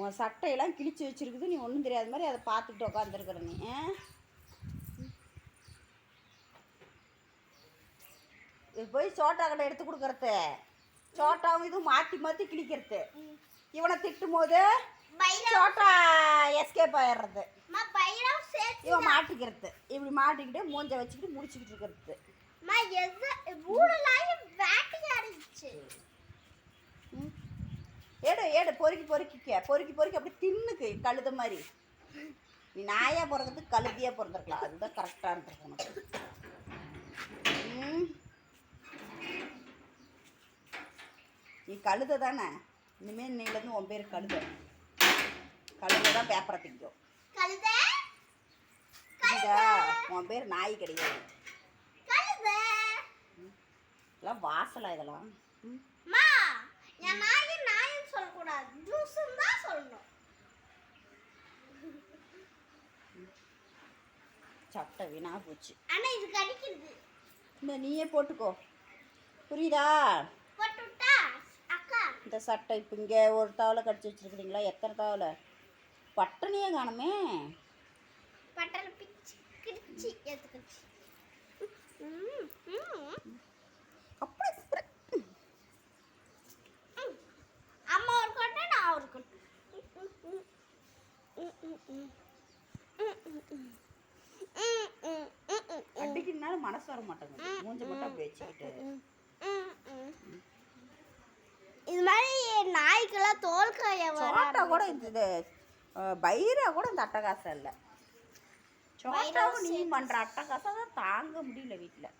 உன் சட்டையெல்லாம் கிழிச்சு வச்சிருக்குது நீ ஒன்றும் தெரியாத மாதிரி அதை பார்த்துக்கிட்டு உட்காந்துருக்குற நீ? இது போய் சோட்டா கடை எடுத்து கொடுக்கறது. சோட்டாவும் இதுவும் மாற்றி மாற்றி கிழிக்கிறது. இவனை திட்டும் போது சோட்டா எஸ்கேப் ஆயிடுறது. இவன் மாட்டிக்கிறது. இப்படி மாட்டிக்கிட்டு மூஞ்ச வச்சுக்கிட்டு முடிச்சுக்கிட்டு இருக்கிறது மா எது ஊடலாயும் வேட்டையாடிச்சு ம். ஏடு ஏடு பொறுக்கி பொறுக்கிக்க. பொறுக்கி பொறுக்கி அப்படி தின்னுக்கு கழுத மாதிரி. நீ நாயா பிறக்கிறதுக்கு கழுதியாக பிறந்திருக்கலாம். அதுதான் கரெக்டாக இருந்திருக்கு உனக்கு. நீ கழுத தானே? இனிமேல் இன்னையிலேருந்து உன் பேர் கழுத. கழுத தான் பேப்பரை திங்கும். உன் பேர் நாய் கிடையாது. இதெல்லாம் வாசலா இதெல்லாம். ம். சட்டை வீணா போச்சு. ஆனா இது கடிக்கிறது. இந்த நீயே போட்டுக்கோ. புரியுதா? இந்த சட்டை இப்போ இங்கே ஒரு தவளை கடிச்சு வச்சிருக்கிறீங்களா? எத்தனை தவளை? பட்டனையே காணுமே. பட்டல பிச்சு கிடிச்சு எடுத்துக்கிச்சு. அப்படி. அம்மா ஒரு கொட்டை நான் ஒரு கொட்டை ம், ம், ம், ம், ம். ம், ம், ம். ம், ம், ம், ம், ம். அடிக்கணும்னாலும் மனசு வர மாட்டேங்குது. மூஞ்சி மட்டும் அப்படி வச்சுக்கிட்டு. இது மாதிரி நாய்க்கெல்லாம் தோல் காய சோட்டா கூட இந்த பைரா கூட இந்த அட்டகாசம் இல்லை. சோட்டாவும் நீ பண்ணுற அட்டகாசம் தான் தாங்க முடியல வீட்டில்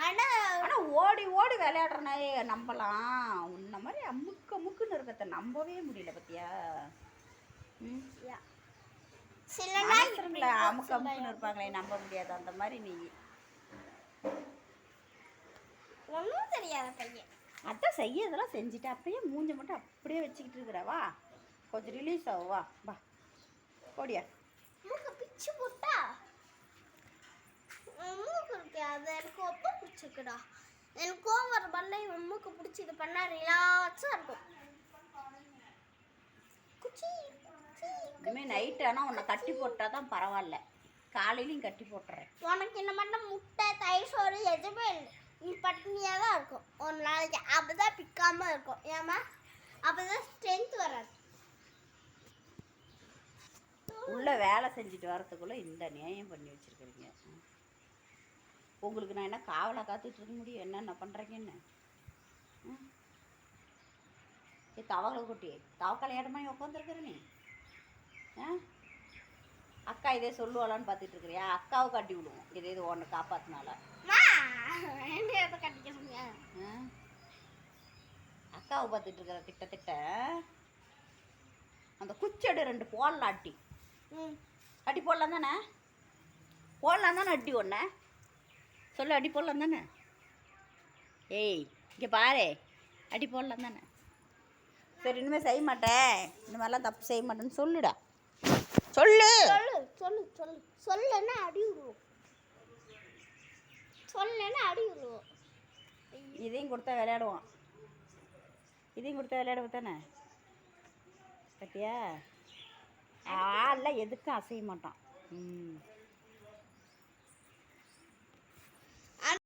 ஆனா ஆனால் ஓடி ஓடி விளையாடுற நாயை நம்பலாம். உன்ன மாதிரி அமுக்கு அமுக்குன்னு இருக்கிறத நம்பவே முடியல பத்தியா? ம். சில மனுஷருங்கள அமுக்கு அமுக்குன்னு இருப்பாங்களே நம்ப முடியாது. அந்த மாதிரி நீ ஒன்றும் தெரியாத பையன். அதான் செய்யறதெல்லாம் செஞ்சுட்டு அப்படியே மூஞ்ச மட்டும் அப்படியே வச்சுக்கிட்டு இருக்கிற வா. கொஞ்சம் ரிலீஸ் ஆகும் வா. வா. போடியா? மூக்க பிச்சு போட்டா? மூக்கு இருக்கே அது எனக்கு ரொம்ப பிடிச்சிருக்குடா எனக்கு கோவம் வர பண்ண இவன் மூக்கு பிடிச்சி இது பண்ணா ரிலாக்ஸாக இருக்கும். குச்சி குச்சி. இனிமேல் நைட்டு ஆனால் உன்னை கட்டி போட்டால் தான் பரவாயில்ல. காலையிலையும் கட்டி போட்டுறேன். உனக்கு இந்த மட்டும் முட்டை தயிர் சோறு எதுவுமே இல்லை. நீ பட்டினியாக தான் இருக்கும். ஒரு நாளைக்கு அப்போ தான் பிக்காமல் இருக்கும். ஏமா அப்போ தான் ஸ்ட்ரென்த் வராது. உள்ள வேலை செஞ்சுட்டு வரத்துக்குள்ளே இந்த நியாயம் பண்ணி வச்சுருக்கிறீங்க. உங்களுக்கு நான் என்ன காவலை காத்துட்டு இருக்க முடியும்? என்னென்ன பண்ணுறீங்கன்னு? ஏ தவகளை குட்டி தவக்கலை இடமா உட்காந்துருக்குற நீ. அக்கா இதே சொல்லுவாளான்னு பார்த்துட்டு இருக்கிறியா அக்காவை கட்டி விடுவோம். இதே இது ஒன்று காப்பாத்தினால? அக்காவை பார்த்துட்டு இருக்கிற திட்ட அந்த குச்செடு ரெண்டு போடலாம் அட்டி. ம். அடி போடலாம் தானே? போடலாம் தானே அடி ஒன்று சொல்லு அடி போடலாம் தானே? ஏய் இங்கே பாரு. அடி போடலாம் தானே? சரி இனிமேல் செய்ய மாட்டேன். இந்த மாதிரிலாம் தப்பு செய்ய மாட்டேன்னு சொல்லுடா. சொல்லு. சொல்லு சொல்லு சொல்லு. சொல்லுன்னா அடி விடுவோம் சொல்லுன்னா அடி விடுவோம் இதையும் கொடுத்தா விளையாடுவான். இதையும் கொடுத்தா விளையாடுவோம் தானே? பத்தியா? ஆள்லாம் எதுக்கும் அசைய மாட்டான். ம்.